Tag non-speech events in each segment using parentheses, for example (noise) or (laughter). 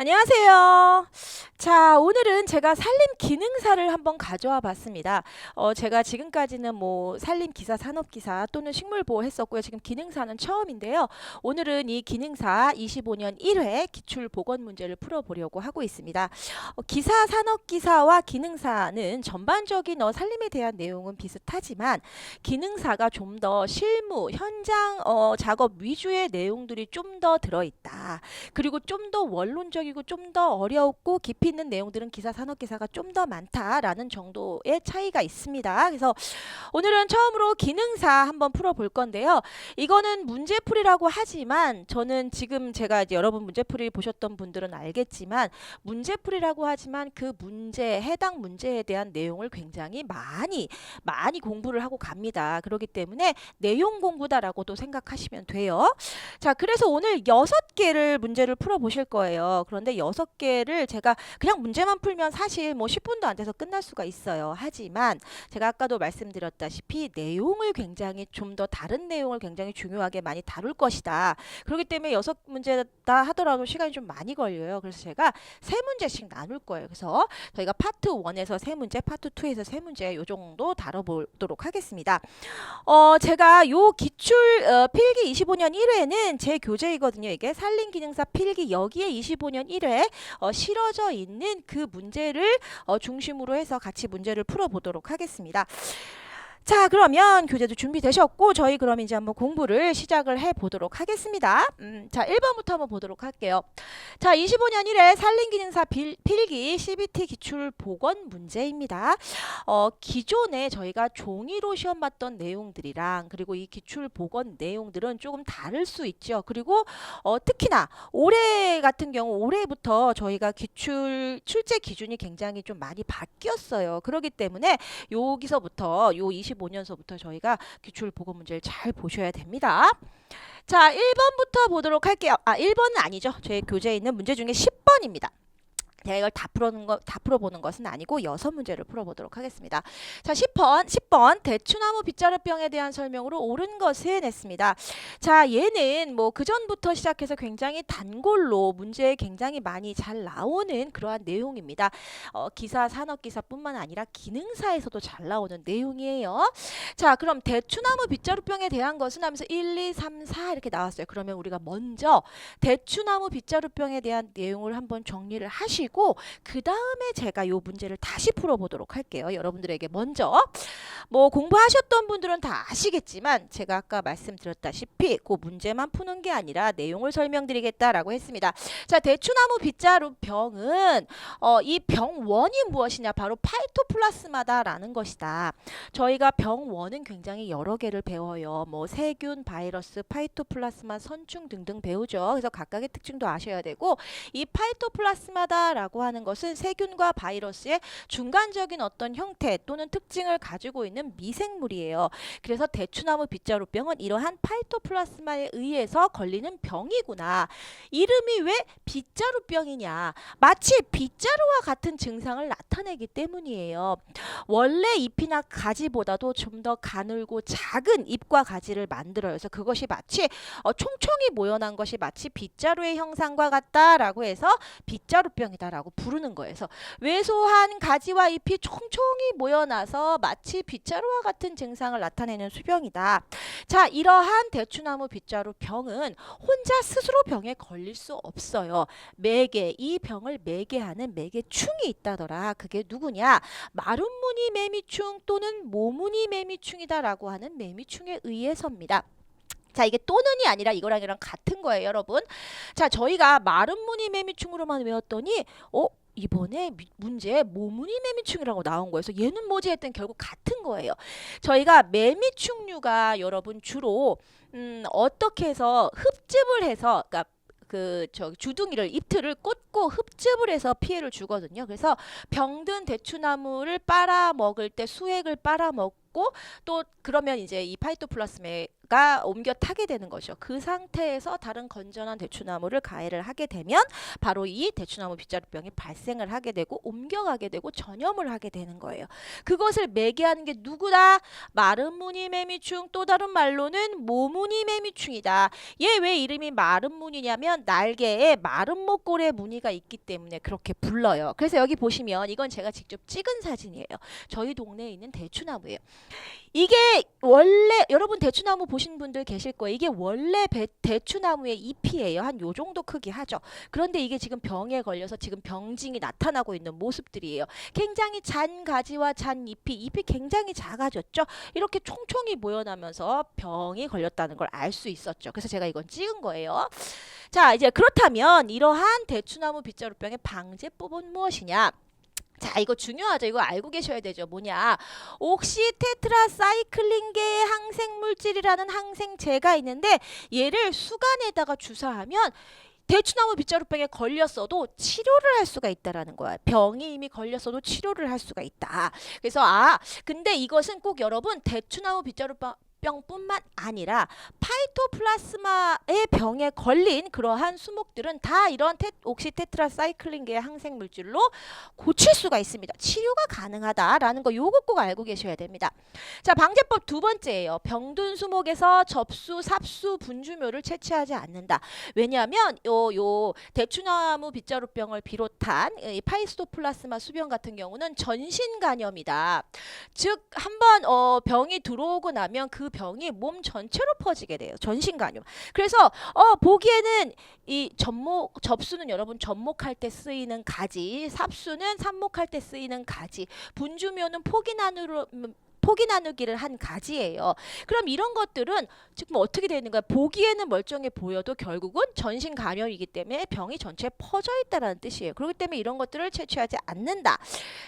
안녕하세요. 자, 오늘은 제가 산림 기능사를 한번 가져와 봤습니다. 어, 제가 지금까지는 뭐 산림 기사, 산업 기사 또는 식물 보호 했었고요. 지금 기능사는 처음인데요. 오늘은 이 기능사 25년 1회 기출 보건 문제를 풀어 보려고 하고 있습니다. 어, 기사, 산업 기사와 기능사는 전반적인 어, 산림에 대한 내용은 비슷하지만 기능사가 좀 더 실무, 현장 어, 작업 위주의 내용들이 좀 더 들어 있다. 그리고 좀 더 원론적 이고 좀 더 어렵고 깊이 있는 내용들은 기사 산업 기사가 좀 더 많다라는 정도의 차이가 있습니다. 그래서 오늘은 처음으로 기능사 한번 풀어볼 건데요. 이거는 문제풀이라고 하지만 저는 지금 제가 이제 여러분 문제풀이 보셨던 분들은 알겠지만 문제풀이라고 하지만 그 문제 해당 문제에 대한 내용을 굉장히 많이 많이 공부를 하고 갑니다. 그렇기 때문에 내용 공부다라고도 생각하시면 돼요. 자, 그래서 오늘 여섯 개를 문제를 풀어 보실 거예요. 그 런데 여섯 개를 제가 그냥 문제만 풀면 사실 뭐 10분도 안 돼서 끝날 수가 있어요. 하지만 제가 아까도 말씀드렸다시피 내용을 굉장히 좀 더 다른 내용을 굉장히 중요하게 많이 다룰 것이다. 그렇기 때문에 여섯 문제다 하더라도 시간이 좀 많이 걸려요. 그래서 제가 세 문제씩 나눌 거예요. 그래서 저희가 파트 1에서 세 문제, 파트 2에서 세 문제 요 정도 다뤄보도록 하겠습니다. 어, 제가 요 기출 어, 필기 25년 1회는 제 교재이거든요. 이게 산림 기능사 필기 여기에 25년 1회 어, 실어져 있는 그 문제를 어, 중심으로 해서 같이 문제를 풀어보도록 하겠습니다. 자, 그러면 교재도 준비되셨고 저희 그럼 이제 한번 공부를 시작을 해 보도록 하겠습니다. 음, 자, 1번부터 한번 보도록 할게요. 자, 25년 1회 산림기능사 빌, 필기 CBT 기출 보건 문제입니다. 어, 기존에 저희가 종이로 시험 봤던 내용들이랑 그리고 이 기출 보건 내용들은 조금 다를 수 있죠. 그리고 어, 특히나 올해 같은 경우 올해부터 저희가 기출 출제 기준이 굉장히 좀 많이 바뀌었어요. 그렇기 때문에 여기서부터 요 25년서부터 저희가 기출 보건 문제를 잘 보셔야 됩니다. 자, 1번부터 보도록 할게요. 아, 1번은 아니죠. 제 교재에 있는 문제 중에 10번입니다. 제가 이걸 다 풀어는 거, 다 풀어보는 것은 아니고 여섯 문제를 풀어보도록 하겠습니다. 자, 10번, 10번 대추나무 빗자루병에 대한 설명으로 옳은 것을 냈습니다. 자, 얘는 뭐 그 전부터 시작해서 굉장히 단골로 문제에 굉장히 많이 잘 나오는 그러한 내용입니다. 어, 기사, 산업기사뿐만 아니라 기능사에서도 잘 나오는 내용이에요. 자, 그럼 대추나무 빗자루병에 대한 것은 하면서 1, 2, 3, 4 이렇게 나왔어요. 그러면 우리가 먼저 대추나무 빗자루병에 대한 내용을 한번 정리를 하시고 그 다음에 제가 요 문제를 다시 풀어보도록 할게요. 여러분들에게 먼저 뭐 공부하셨던 분들은 다 아시겠지만 제가 아까 말씀드렸다시피 그 문제만 푸는 게 아니라 내용을 설명드리겠다라고 했습니다. 자 대추나무 빗자루 병은 어, 이 병원이 무엇이냐 바로 파이토플라스마다라는 것이다. 저희가 병원은 굉장히 여러 개를 배워요. 뭐 세균, 바이러스, 파이토플라스마, 선충 등등 배우죠. 그래서 각각의 특징도 아셔야 되고 이 파이토플라스마다 라고 하는 것은 세균과 바이러스의 중간적인 어떤 형태 또는 특징을 가지고 있는 미생물이에요. 그래서 대추나무 빗자루병은 이러한 파이토플라스마에 의해서 걸리는 병이구나. 이름이 왜 빗자루병이냐? 마치 빗자루와 같은 증상을 나타내기 때문이에요. 원래 잎이나 가지보다도 좀 더 가늘고 작은 잎과 가지를 만들어요. 그래서 그것이 마치 어, 총총이 모여난 것이 마치 빗자루의 형상과 같다라고 해서 빗자루병이다 라고 부르는. 그래서 왜소한 가지와 잎이 총총이 모여나서 마치 빗자루와 같은 증상을 나타내는 수병이다. 자, 이러한 대추나무 빗자루 병은 혼자 스스로 병에 걸릴 수 없어요. 매개, 이 병을 매개하는 매개충이 있다더라. 그게 누구냐? 마름무늬 매미충 또는 모무늬 매미충이다라고 하는 매미충에 의해서입니다. 자, 이게 또는이 아니라 이거랑 이랑 같은 거예요, 여러분. 자, 저희가 마름무늬 매미충으로만 외웠더니 어, 이번에 미- 문제에 모무늬 매미충이라고 나온 거예요. 그래서 얘는 뭐지 했더니 결국 같은 거예요. 저희가 매미충류가 여러분 주로 음, 어떻게 해서 흡집을 해서 그러니까 그저 주둥이를 잎틀을 꽂고 흡집을 해서 피해를 주거든요. 그래서 병든 대추나무를 빨아 먹을 때 수액을 빨아 먹고 또 그러면 이제 이 파이토플라스마에 가 옮겨 타게 되는 거죠. 그 상태에서 다른 건전한 대추나무를 가해를 하게 되면 바로 이 대추나무 빗자루병이 발생을 하게 되고 옮겨가게 되고 전염을 하게 되는 거예요. 그것을 매개하는 게 누구다? 마른 무늬 매미충 또 다른 말로는 모무늬 매미충이다. 얘 왜 이름이 마른 무늬냐면 날개에 마른 목골의 무늬가 있기 때문에 그렇게 불러요. 그래서 여기 보시면 이건 제가 직접 찍은 사진이에요. 저희 동네에 있는 대추나무예요. 이게 원래 여러분 대추나무 보신 분들 계실 거예요. 이게 원래 배- 대추나무의 잎이에요. 한 요 정도 크기 하죠. 그런데 이게 지금 병에 걸려서 지금 병징이 나타나고 있는 모습들이에요. 굉장히 잔 가지와 잔 잎이 잎이 굉장히 작아졌죠. 이렇게 총총이 모여나면서 병이 걸렸다는 걸 알 수 있었죠. 그래서 제가 이건 찍은 거예요. 자, 이제 그렇다면 이러한 대추나무 빗자루병의 방제법은 무엇이냐? 자, 이거 중요하죠. 이거 알고 계셔야 되죠. 뭐냐? 옥시테트라사이클린계 항생물질이라는 항생제가 있는데 얘를 수간에다가 주사하면 대추나무 빗자루병에 걸렸어도 치료를 할 수가 있다라는 거야. 병이 이미 걸렸어도 치료를 할 수가 있다. 그래서 아, 근데 이것은 꼭 여러분 대추나무 빗자루병 병뿐만 아니라 파이토플라스마의 병에 걸린 그러한 수목들은 다 이런 테, 옥시테트라사이클린계의 항생 물질로 고칠 수가 있습니다. 치료가 가능하다라는 거 요거 꼭 알고 계셔야 됩니다. 자, 방제법 두 번째예요. 병든 수목에서 접수, 삽수, 분주묘를 채취하지 않는다. 왜냐하면 요, 요 대추나무 빗자루병을 비롯한 이 파이스토플라스마 수병 같은 경우는 전신 간염이다. 즉 한번 어, 병이 들어오고 나면 그 병이 몸 전체로 퍼지게 돼요. 전신 간염. 그래서 어, 보기에는 이 접목 접수는 여러분 접목할 때 쓰이는 가지, 삽수는 삽목할 때 쓰이는 가지, 분주묘는 포기 나누로 음, 포기 나누기를 한 가지예요. 그럼 이런 것들은 지금 어떻게 되는 거야? 보기에는 멀쩡해 보여도 결국은 전신 감염이기 때문에 병이 전체에 퍼져 있다라는 뜻이에요. 그렇기 때문에 이런 것들을 채취하지 않는다.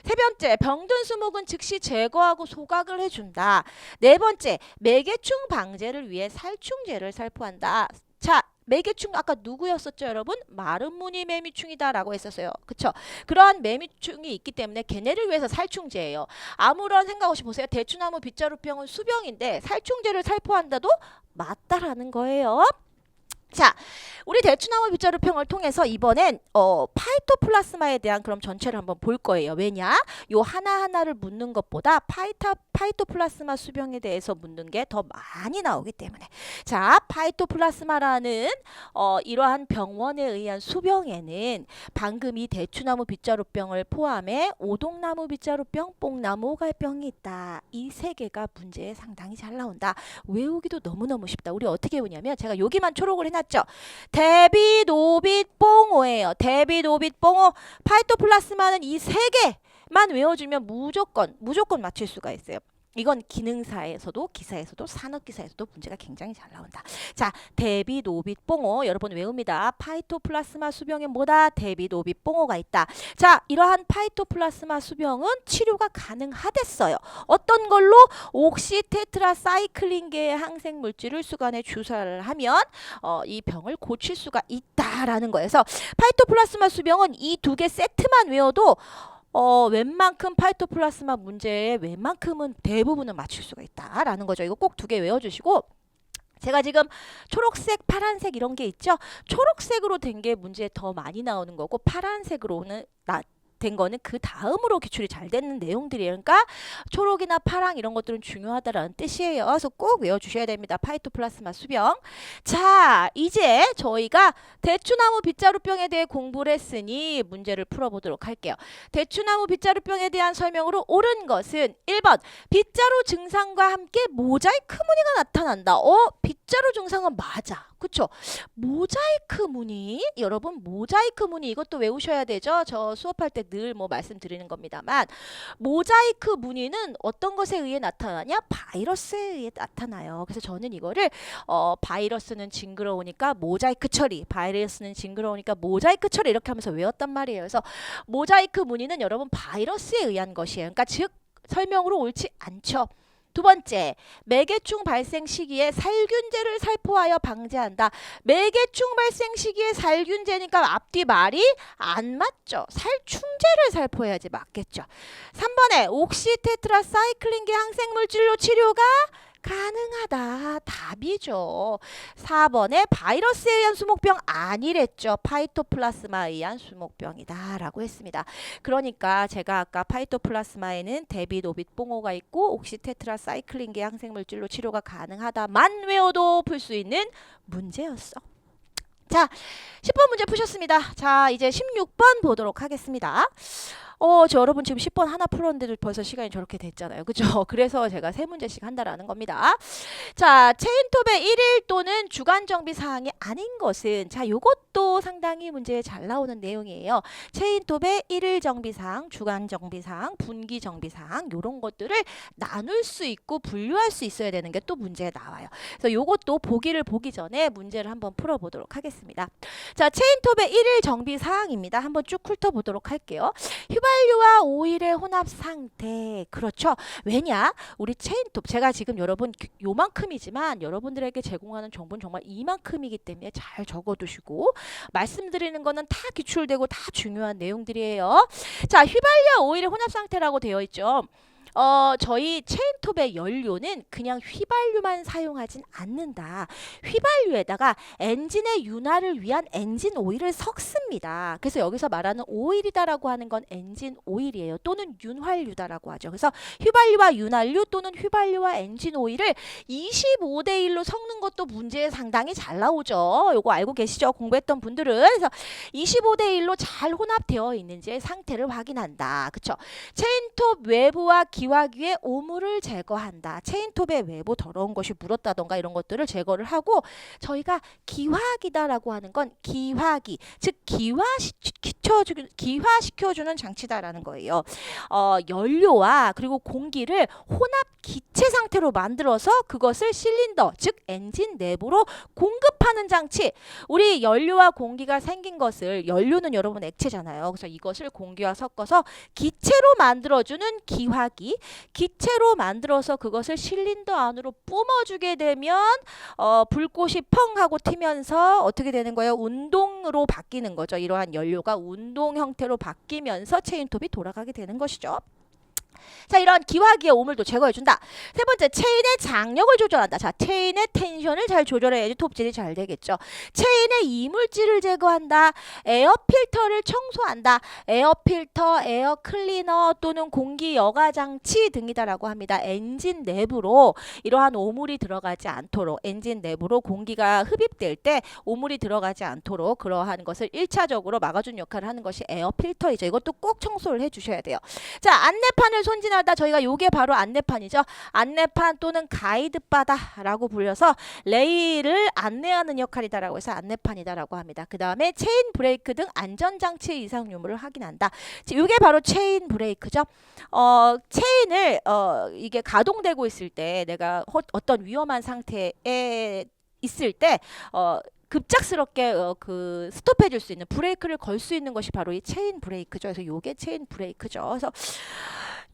세 번째, 병든 수목은 즉시 제거하고 소각을 해준다. 네 번째, 매개충 방제를 위해 살충제를 살포한다. 자, 매개충 아까 누구였었죠, 여러분? 마른 무늬 매미충이다라고 했었어요. 그쵸? 그러한 매미충이 있기 때문에 걔네를 위해서 살충제예요. 아무런 생각 없이 보세요. 대추나무 빗자루병은 수병인데 살충제를 살포한다도 맞다라는 거예요. 자, 우리 대추나무 빗자루병을 통해서 이번엔 어, 파이토플라스마에 대한 그럼 전체를 한번 볼 거예요. 왜냐? 요 하나하나를 묻는 것보다 파이타, 파이토플라스마 수병에 대해서 묻는 게 더 많이 나오기 때문에. 자, 파이토플라스마라는 어, 이러한 병원에 의한 수병에는 방금 이 대추나무 빗자루병을 포함해 오동나무 빗자루병, 뽕나무 오갈병이 있다. 이 세 개가 문제에 상당히 잘 나온다. 외우기도 너무너무 쉽다. 우리 어떻게 외우냐면 제가 여기만 초록을 해놨죠. 대비, 노빗, 뽕오예요. 대비, 노빗, 뽕오. 파이토플라스마는 이 세 개 만 외워주면 무조건 무조건 맞출 수가 있어요. 이건 기능사에서도 기사에서도 산업기사에서도 문제가 굉장히 잘 나온다. 자, 대비, 노빗, 뽕오 여러분 외웁니다. 파이토플라스마 수병에 뭐다? 대비, 노빗, 뽕오가 있다. 자, 이러한 파이토플라스마 수병은 치료가 가능하댔어요. 어떤 걸로? 옥시테트라사이클린계의 항생물질을 수간에 주사를 하면 어, 이 병을 고칠 수가 있다라는 거여서 파이토플라스마 수병은 이 두 개 세트만 외워도 어, 웬만큼 파이토플라스마 문제의 웬만큼은 대부분은 맞출 수가 있다라는 거죠. 이거 꼭 두 개 외워주시고 제가 지금 초록색, 파란색 이런 게 있죠. 초록색으로 된 게 문제에 더 많이 나오는 거고 파란색으로는 나, 된 거는 그 다음으로 기출이 잘 되는 내용들이에요. 그러니까 초록이나 파랑 이런 것들은 중요하다라는 뜻이에요. 그래서 꼭 외워주셔야 됩니다. 파이토플라스마 수병. 자, 이제 저희가 대추나무 빗자루병에 대해 공부를 했으니 문제를 풀어보도록 할게요. 대추나무 빗자루병에 대한 설명으로 옳은 것은 1번 빗자루 증상과 함께 모자이크 무늬가 나타난다. 어, 빗자루 증상은 맞아. 그쵸? 모자이크 무늬 여러분 모자이크 무늬 이것도 외우셔야 되죠. 저 수업할 때 늘 뭐 말씀드리는 겁니다만 모자이크 무늬는 어떤 것에 의해 나타나냐? 바이러스에 의해 나타나요. 그래서 저는 이거를 어, 바이러스는 징그러우니까 모자이크 처리, 바이러스는 징그러우니까 모자이크 처리 이렇게 하면서 외웠단 말이에요. 그래서 모자이크 무늬는 여러분 바이러스에 의한 것이에요. 그러니까 즉 설명으로 옳지 않죠. 두 번째, 매개충 발생 시기에 살균제를 살포하여 방제한다. 매개충 발생 시기에 살균제니까 앞뒤 말이 안 맞죠. 살충제를 살포해야지 맞겠죠. 3번에 옥시테트라사이클린계 항생물질로 치료가 가능하다. 답이죠. 4번에 바이러스에 의한 수목병 아니랬죠. 파이토플라스마에 의한 수목병이다 라고 했습니다. 그러니까 제가 아까 파이토플라스마에는 대비 노빗 뽕호가 있고 옥시테트라 사이클린계 항생물질로 치료가 가능하다만 외워도 풀 수 있는 문제였어. 자, 10번 문제 푸셨습니다. 자, 이제 16번 보도록 하겠습니다. 어, 저 여러분 지금 10번 하나 풀었는데도 벌써 시간이 저렇게 됐잖아요. 그죠? (laughs) 그래서 제가 세 문제씩 한다라는 겁니다. 자, 체인톱의 1일 또는 주간 정비 사항이 아닌 것은 자, 요것도 상당히 문제에 잘 나오는 내용이에요. 체인톱의 1일 정비 사항, 주간 정비 사항, 분기 정비 사항 요런 것들을 나눌 수 있고 분류할 수 있어야 되는 게 또 문제에 나와요. 그래서 요것도 보기를 보기 전에 문제를 한번 풀어 보도록 하겠습니다. 자, 체인톱의 1일 정비 사항입니다. 한번 쭉 훑어 보도록 할게요. 휘발유와 오일의 혼합 상태. 그렇죠. 왜냐? 우리 체인톱 제가 지금 여러분 그- 요만큼이지만 여러분들에게 제공하는 정보는 정말 이만큼이기 때문에 잘 적어 두시고 말씀드리는 거는 다 기출되고 다 중요한 내용들이에요. 자, 휘발유와 오일의 혼합 상태라고 되어 있죠. 어, 저희 체인톱의 연료는 그냥 휘발유만 사용하진 않는다. 휘발유에다가 엔진의 윤활을 위한 엔진 오일을 섞습니다. 그래서 여기서 말하는 오일이다라고 하는 건 엔진 오일이에요. 또는 윤활유다라고 하죠. 그래서 휘발유와 윤활유 또는 휘발유와 엔진 오일을 25대 1로 섞는 것도 문제에 상당히 잘 나오죠. 요거 알고 계시죠? 공부했던 분들은. 그래서 25대 1로 잘 혼합되어 있는지의 상태를 확인한다. 그쵸? 체인톱 외부와 기 화기의 오물을 제거한다. 체인톱의 외부 더러운 것이 묻었다던가 이런 것들을 제거를 하고 저희가 기화기다라고 하는 건 기화기, 즉 기화시켜주는 기화시켜주는 장치다라는 거예요. 어, 연료와 그리고 공기를 혼합 기체 상태로 만들어서 그것을 실린더, 즉 엔진 내부로 공급하는 장치. 우리 연료와 공기가 생긴 것을 연료는 여러분 액체잖아요. 그래서 이것을 공기와 섞어서 기체로 만들어주는 기화기, 기체로 만들어서 그것을 실린더 안으로 뿜어주게 되면 어, 불꽃이 펑 하고 튀면서 어떻게 되는 거예요? 운동으로 바뀌는 거죠. 이러한 연료가 운동 형태로 바뀌면서 체인톱이 돌아가게 되는 것이죠. 자, 이런 기화기의 오물도 제거해준다. 세 번째, 체인의 장력을 조절한다. 자, 체인의 텐션을 잘 조절해야지 톱질이 잘 되겠죠. 체인의 이물질을 제거한다. 에어 필터를 청소한다. 에어 필터, 에어 클리너 또는 공기 여과 장치 등이다라고 합니다. 엔진 내부로 이러한 오물이 들어가지 않도록 엔진 내부로 공기가 흡입될 때 오물이 들어가지 않도록 그러한 것을 일차적으로 막아준 역할을 하는 것이 에어 필터이죠. 이것도 꼭 청소를 해 주셔야 돼요. 자, 안내판을 손진하다. 저희가 요게 바로 안내판이죠. 안내판 또는 가이드바다라고 불려서 레일을 안내하는 역할이다라고 해서 안내판이다라고 합니다. 그 다음에 체인 브레이크 등 안전장치의 이상 유무를 확인한다. 이게 바로 체인 브레이크죠. 어, 체인을 어, 이게 가동되고 있을 때 내가 허- 어떤 위험한 상태에 있을 때 어, 급작스럽게 어, 그 스톱해 줄 수 있는 브레이크를 걸 수 있는 것이 바로 이 체인 브레이크죠. 그래서 요게 체인 브레이크죠. 그래서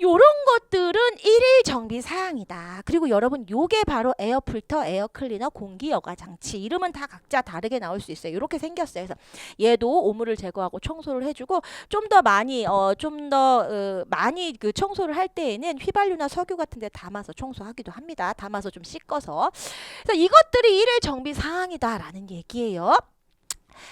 요런 것들은 일일 정비 사항이다. 그리고 여러분 요게 바로 에어 필터, 에어 클리너, 공기 여과 장치 이름은 다 각자 다르게 나올 수 있어요. 이렇게 생겼어요. 그래서 얘도 오물을 제거하고 청소를 해주고 좀 더 많이 어 좀더 어, 많이 그 청소를 할 때에는 휘발유나 석유 같은데 담아서 청소하기도 합니다. 담아서 좀 씻어서. 그래서 이것들이 일일 정비 사항이다라는 얘기예요.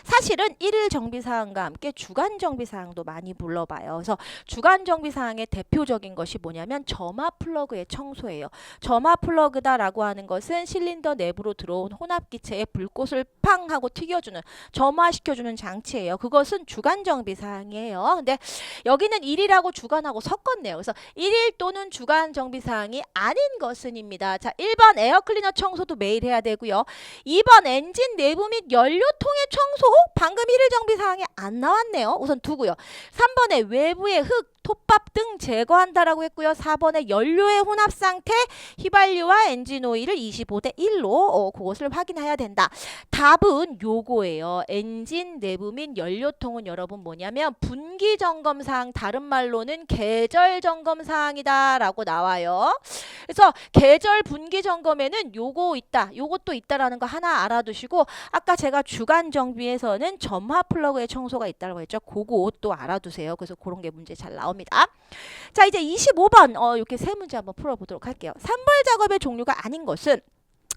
사실은 일일 정비 사항과 함께 주간 정비 사항도 많이 불러봐요. 그래서 주간 정비 사항의 대표적인 것이 뭐냐면 점화 플러그의 청소예요. 점화 플러그다라고 하는 것은 실린더 내부로 들어온 혼합 기체에 불꽃을 팡 하고 튀겨주는 점화시켜주는 장치예요. 그것은 주간 정비 사항이에요. 근데 여기는 일일하고 주간하고 섞었네요. 그래서 일일 또는 주간 정비 사항이 아닌 것은입니다. 자, 1번 에어 클리너 청소도 매일 해야 되고요. 2번 엔진 내부 및 연료통의 청소 방금 일일 정비 사항이 안 나왔네요. 우선 두고요. 3번에 외부의 흙, 톱밥 등 제거한다라고 했고요. 4번에 연료의 혼합 상태 휘발유와 엔진 오일을 25대 1로 어, 그것을 확인해야 된다. 답은 요거예요. 엔진 내부 및 연료통은 여러분 뭐냐면 분기 점검 사항 다른 말로는 계절 점검 사항이다라고 나와요. 그래서 계절 분기 점검에는 요거 있다. 요것도 있다라는 거 하나 알아두시고 아까 제가 주간 정비에서는 점화 플러그의 청소가 있다고 했죠. 그거 또 알아두세요. 그래서 그런 게 문제 잘 나옵니다. 나옵니다. 자, 이제 25번 어, 이렇게 세 문제 한번 풀어보도록 할게요. 산벌 작업의 종류가 아닌 것은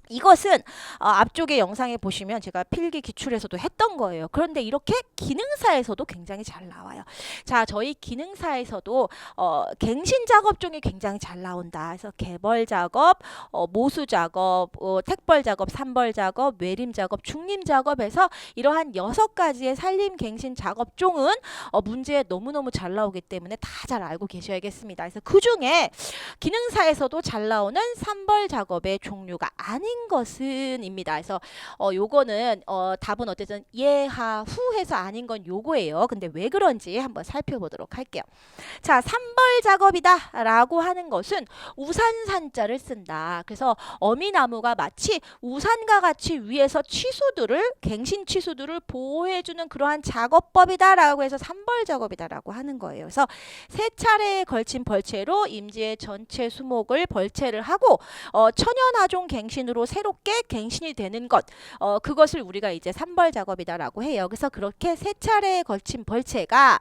이것은 어, 앞쪽에 영상에 보시면 제가 필기 기출에서도 했던 거예요. 그런데 이렇게 기능사에서도 굉장히 잘 나와요. 자, 저희 기능사에서도 어, 갱신 작업 종이 굉장히 잘 나온다. 그래서 개벌 작업, 어, 모수 작업, 어, 택벌 작업, 산벌 작업, 외림 작업, 중림 작업에서 이러한 여섯 가지의 산림 갱신 작업 종은 어, 문제에 너무너무 잘 나오기 때문에 다 잘 알고 계셔야겠습니다. 그래서 그 중에 기능사에서도 잘 나오는 산벌 작업의 종류가 아닌 것은입니다. 그래서 어 요거는 어 답은 어쨌든 예하 후해서 아닌 건 요거예요. 근데 왜 그런지 한번 살펴보도록 할게요. 자, 산벌 작업이다라고 하는 것은 우산산자를 쓴다. 그래서 어미나무가 마치 우산과 같이 위에서 치수들을 갱신 치수들을 보호해주는 그러한 작업법이다라고 해서 산벌 작업이다라고 하는 거예요. 그래서 세 차례에 걸친 벌채로 임지의 전체 수목을 벌채를 하고 어, 천연아종 갱신으로 새롭게 갱신이 되는 것 어, 그것을 우리가 이제 산벌 작업이다라고 해요. 그래서 그렇게 세 차례에 걸친 벌채가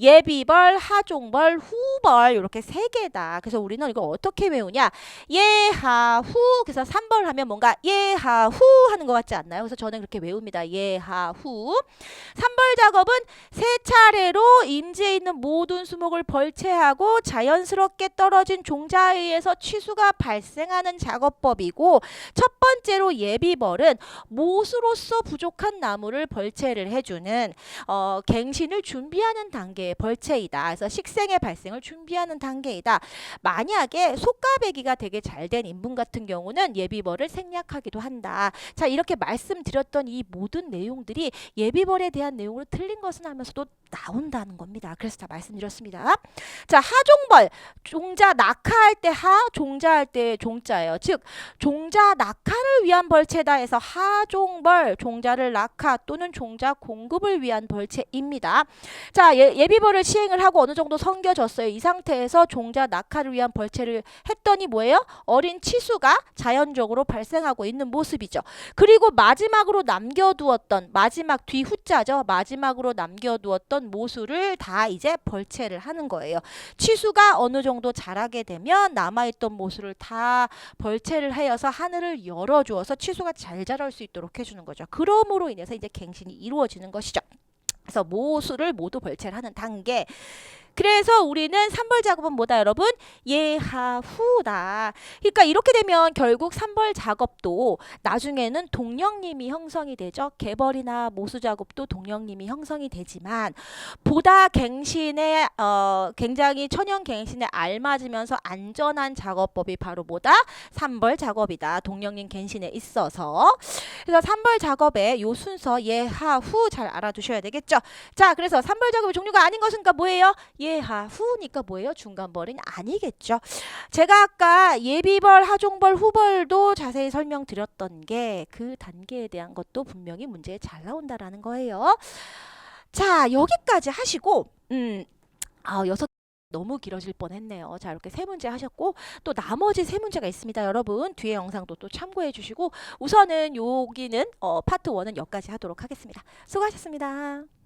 예비벌, 하종벌, 후벌 이렇게 세 개다. 그래서 우리는 이거 어떻게 외우냐? 예하후 그래서 산벌 하면 뭔가 예하후 하는 것 같지 않나요? 그래서 저는 그렇게 외웁니다. 예하후 산벌 작업은 세 차례로 임지에 있는 모든 수목을 벌채하고 자연스럽게 떨어진 종자에 의해서 취수가 발생하는 작업법이고 첫 번째로 예비벌은 못으로서 부족한 나무를 벌채를 해주는 어, 갱신을 준비하는 단계의 벌채이다. 그래서 식생의 발생을 준비하는 단계이다. 만약에 속가배기가 되게 잘 된 인분 같은 경우는 예비벌을 생략하기도 한다. 자 이렇게 말씀드렸던 이 모든 내용들이 예비벌에 대한 내용으로 틀린 것은 하면서도 나온다는 겁니다. 그래서 다 말씀드렸습니다. 자 하종벌 종자 낙하할 때 하, 종자할 때 종자예요. 즉 종자 낙하를 위한 벌채다 해서 하종벌 종자를 낙하 또는 종자 공급을 위한 벌채입니다. 자 예, 예비벌을 시행을 하고 어느 정도 섬겨졌어요. 이 상태에서 종자 낙하를 위한 벌채를 했더니 뭐예요? 어린 치수가 자연적으로 발생하고 있는 모습이죠. 그리고 마지막으로 남겨두었던 마지막 뒤 후자죠. 마지막으로 남겨두었던 모수를 다 이제 벌채를 하는 거예요. 치수가 어느 정도 자라게 되면 남아있던 모수를 다 벌채를 하여서 하늘을 열어주어서 치수가 잘 자랄 수 있도록 해주는 거죠. 그러므로 인해서 이제 갱신이 이루어지는 것이죠. 그래서 모수를 모두 벌채를 하는 단계. 그래서 우리는 산벌 작업은 뭐다 여러분? 예하후다. 그러니까 이렇게 되면 결국 산벌 작업도 나중에는 동령님이 형성이 되죠. 개벌이나 모수 작업도 동령님이 형성이 되지만 보다 갱신에 어, 굉장히 천연 갱신에 알맞으면서 안전한 작업법이 바로 뭐다? 산벌 작업이다. 동령님 갱신에 있어서 그래서 산벌 작업의 요 순서 예하후 잘 알아두셔야 되겠죠. 자, 그래서 산벌 작업의 종류가 아닌 것은 뭐예요? 예하 후니까 뭐예요? 중간벌은 아니겠죠. 제가 아까 예비벌, 하종벌, 후벌도 자세히 설명드렸던 게 그 단계에 대한 것도 분명히 문제에 잘 나온다라는 거예요. 자, 여기까지 하시고 음, 아, 여섯 너무 길어질 뻔했네요. 자, 이렇게 세 문제 하셨고 또 나머지 세 문제가 있습니다, 여러분. 뒤에 영상도 또 참고해 주시고 우선은 여기는 어, 파트 1은 여기까지 하도록 하겠습니다. 수고하셨습니다.